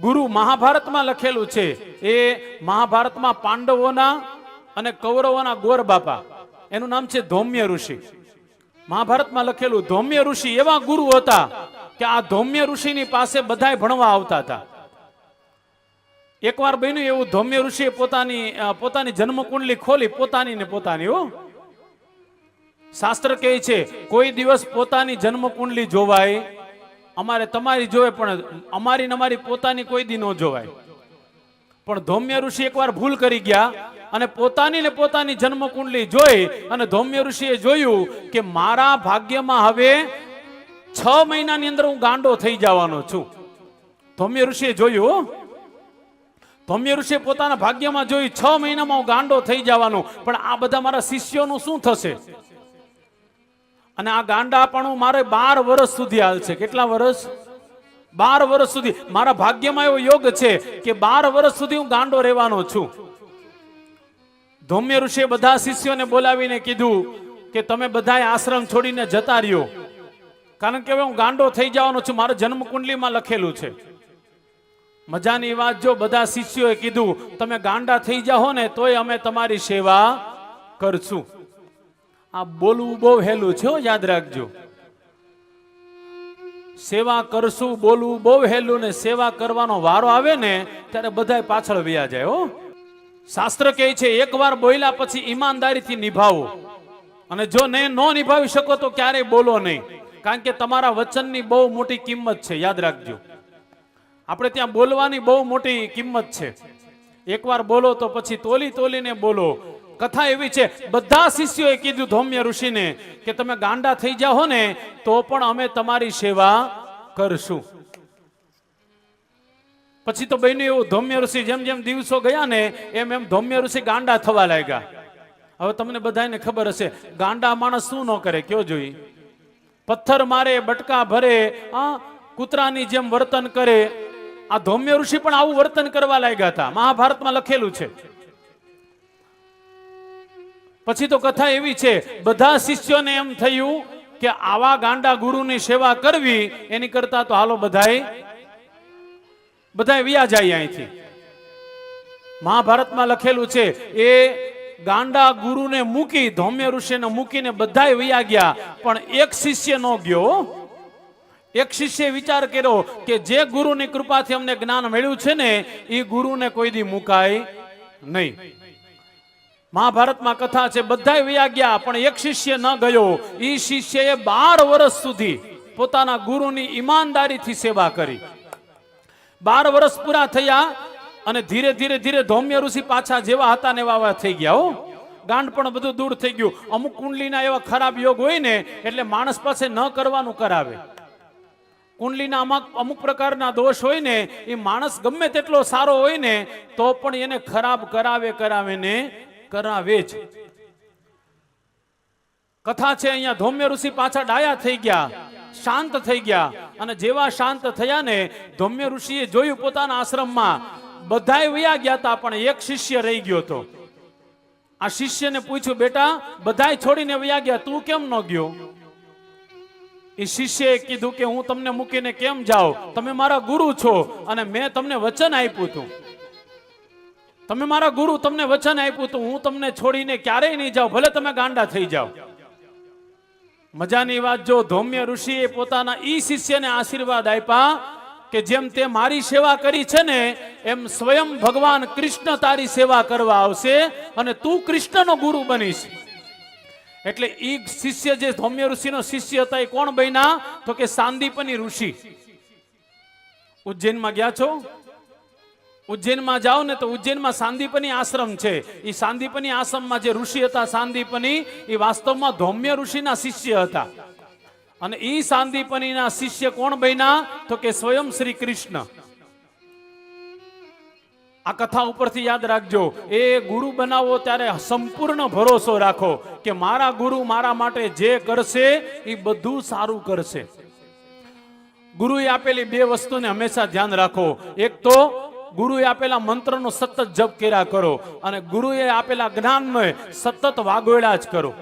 ગુરુ મહાભારતમાં લખેલું છે, એ મહાભારતમાં પાંડવોના અને કૌરવોના ગોર બાપા. એનું નામ છે ધૌમ્ય ઋષિ. મહાભારતમાં લખેલું, ધૌમ્ય ઋષિ એવા ગુરુ હતા કે આ ધૌમ્ય ઋષિની પાસે બધાય ભણવા આવતા હતા. એકવાર બન્યું એવું, ધૌમ્ય ઋષિએ પોતાની પોતાની જન્મકુંડલી ખોલી, પોતાની ને પોતાની, હો. શાસ્ત્ર કહે છે, કોઈ દિવસ પોતાની જન્મકુંડલી જોવાય અમારે તમારી જોવે પણ અમારી ને અમારી પોતાની કોઈ દી ન જોવાય. પણ ધૌમ્ય ઋષિ એકવાર ભૂલ કરી ગયા અને પોતાની ને પોતાની જન્મકુંડલી જોઈ અને ધૌમ્ય ઋષિએ જોયું કે મારા ભાગ્યમાં હવે છ મહિનાની અંદર હું ગાંડો થઈ જવાનો છું. ધૌમ્ય ઋષિએ જોયું. ધૌમ્ય ઋષિએ પોતાના ભાગ્યમાં જોયું, છ મહિનામાં હું ગાંડો થઈ જવાનો, પણ આ બધા મારા શિષ્યોનું શું થશે? અને આ ગાંડાપણું મારે બાર વર્ષ સુધી હાલશે કેટલા વર્ષ? બાર વર્ષ સુધી. મારા ભાગ્યમાં એવો યોગ છે કે બાર વર્ષ સુધી હું ગાંડો રહેવાનો છું. ધૌમ્ય ઋષિએ બધા શિષ્યોને બોલાવીને કીધું કે તમે બધાય આશ્રમ છોડીને જતા રહ્યો. કારણ કે હવે હું ગાંડો થઈ જવાનો છું. મારા જન્મકુંડલીમાં લખેલું છે. મજાની વાત જો બધા શિષ્યોએ કીધું, તમે ગાંડા થઈ જાઓ ને તોય અમે તમારી સેવા કરશું. આ બોલવું બહુ હેલું છે યાદ રાખજો. સેવા કરશું, બોલવું બહુ હેલું ને સેવા કરવાનો વારો આવે ને ત્યારે બધાય પાછળ વ્યા જાય હો. શાસ્ત્ર કહે છે, એકવાર બોલ્યા પછી ઈમાનદારીથી નિભાવો. અને જો ને ન નિભાવી શકો તો ક્યારેય બોલો નહીં. કારણ કે તમારા વચનની બહુ મોટી કિંમત છે, યાદ રાખજો. આપણે ત્યાં બોલવાની બહુ મોટી કિંમત છે. એકવાર બોલો તો પછી તોલી તોલીને બોલો. કથા એવી છે, બધા શિષ્યોએ કીધું, ધૌમ્ય ઋષિને, કે તમે ગાંડા થઈ જાઓ ને, તો પણ અમે તમારી સેવા કરશું. પછી તો બન્યું એવું, ધૌમ્ય ઋષિ જેમ જેમ દિવસો ગયા ને, એમ એમ ધૌમ્ય ઋષિ ગાંડા થવા લાગ્યા. હવે તમને બધાને ખબર હશે, ગાંડા માણસ શું ન કરે, કયો જોઈ પથ્થર મારે, બટકા ભરે, આ કૂતરાની જેમ વર્તન કરે. આ ધૌમ્ય ઋષિ પણ આવું વર્તન કરવા લાગ્યા હતા. મહાભારતમાં લખેલું છે. પછી તો કથા એવી છે, બધા શિષ્યોને એમ થયું કે આવા ગાંડા ગુરુની સેવા કરવી, એની કરતા તો હાલો બધાય બધાએ વ્યા જાય અહીંથી. મહાભારતમાં લખેલું છે, એ ગાંડા ગુરુને મૂકી, ધૌમ્ય ઋષિને મૂકીને બધાય વયા ગયા, પણ એક શિષ્ય ન ગયો. એક શિષ્ય વિચાર કર્યો કે જે ગુરુની કૃપાથી અમને જ્ઞાન મળ્યું છે ને એ ગુરુને કોઈ દી મુકાય નહીં. મહાભારતમાં કથા છે બધા વયા ગયા, પણ એક શિષ્ય ન ગયો. એ શિષ્યએ બાર વર્ષ સુધી પોતાના ગુરુની ઈમાનદારીથી સેવા કરી. બાર વર્ષ પૂરા થયા અને ધીરે ધીરે ધીરે ધૌમ્ય ઋષિ પાછા જેવા હતા ને એવા થઈ ગયા હો. ગાંડ પણ બધું દૂર થઈ ગયું. અમુક કુંડલીના એવા ખરાબ યોગ હોય ને, એટલે માણસ પાસે ન કરવાનું કરાવે. કુંડલીના અમુક અમુક પ્રકારના દોષ હોય ને, એ માણસ ગમે તેટલો સારો હોય ને, તો પણ એને ખરાબ કરાવે કરાવે ને કરાવે જ. કથા છે અહીંયા ધૌમ્ય ઋષિ પાછા ડાયા થઈ ગયા, શાંત થઈ ગયા અને જેવા શાંત થયા ને ધૌમ્ય ઋષિએ જોયું પોતાના આશ્રમમાં, બધાય વયા ગયા હતા પણ એક શિષ્ય રહી ગયો હતો. આ શિષ્યને પૂછ્યું, બેટા, બધાય છોડીને વયા ગયા, તું કેમ ન ગયો? એ શિષ્યએ કીધું કે, હું તમને મૂકીને કેમ જાઉં? તમે મારા ગુરુ છો અને મેં તમને વચન આપ્યું હતું. તમે મારા ગુરુ તમને વચન આપ્યું તો હું તમને છોડીને ક્યારેય નહીં જાઉં. ભલે તમે ગાંડા થઈ જાઓ. મજાની વાત જો, ધૌમ્ય ઋષિએ પોતાના ઈ શિષ્યને આશીર્વાદ આપ્યા કે જેમ તે મારી સેવા કરી છે ને, એમ સ્વયં ભગવાન કૃષ્ણ તારી સેવા કરવા આવશે અને તું કૃષ્ણનો ગુરુ બનીશ. એટલે ઈ શિષ્ય જે ધૌમ્ય ઋષિનો શિષ્ય હતા એ કોણ બન્યા? તો કે સાંદીપની ઋષિ. ઉજ્જૈનમાં ગયા છો? ઉજ્જૈનમાં જાઓ ને તો ઉજ્જૈનમાં સાંદીપની આશ્રમ છે. એ સાંદીપની આશ્રમમાં જે ઋષિ હતા, સાંદીપની એ વાસ્તવમાં ધૌમ્ય ઋષિના શિષ્ય હતા. અને એ સાંદીપનીના શિષ્ય કોણ બન્યા? તો કે સ્વયં શ્રી કૃષ્ણ. આ કથા ઉપરથી યાદ રાખજો. એ ગુરુ બનાવો ત્યારે સંપૂર્ણ ભરોસો રાખો કે મારા ગુરુ મારા માટે જે કરશે એ બધું સારું કરશે. ગુરુએ આપેલી બે વસ્તુને હંમેશા ધ્યાન રાખો. એક તો ગુરુએ આપેલા મંત્રનો સતત જપ કર્યા કરો અને ગુરુએ આપેલા જ્ઞાનમય સતત વાગોયડા જ કરો.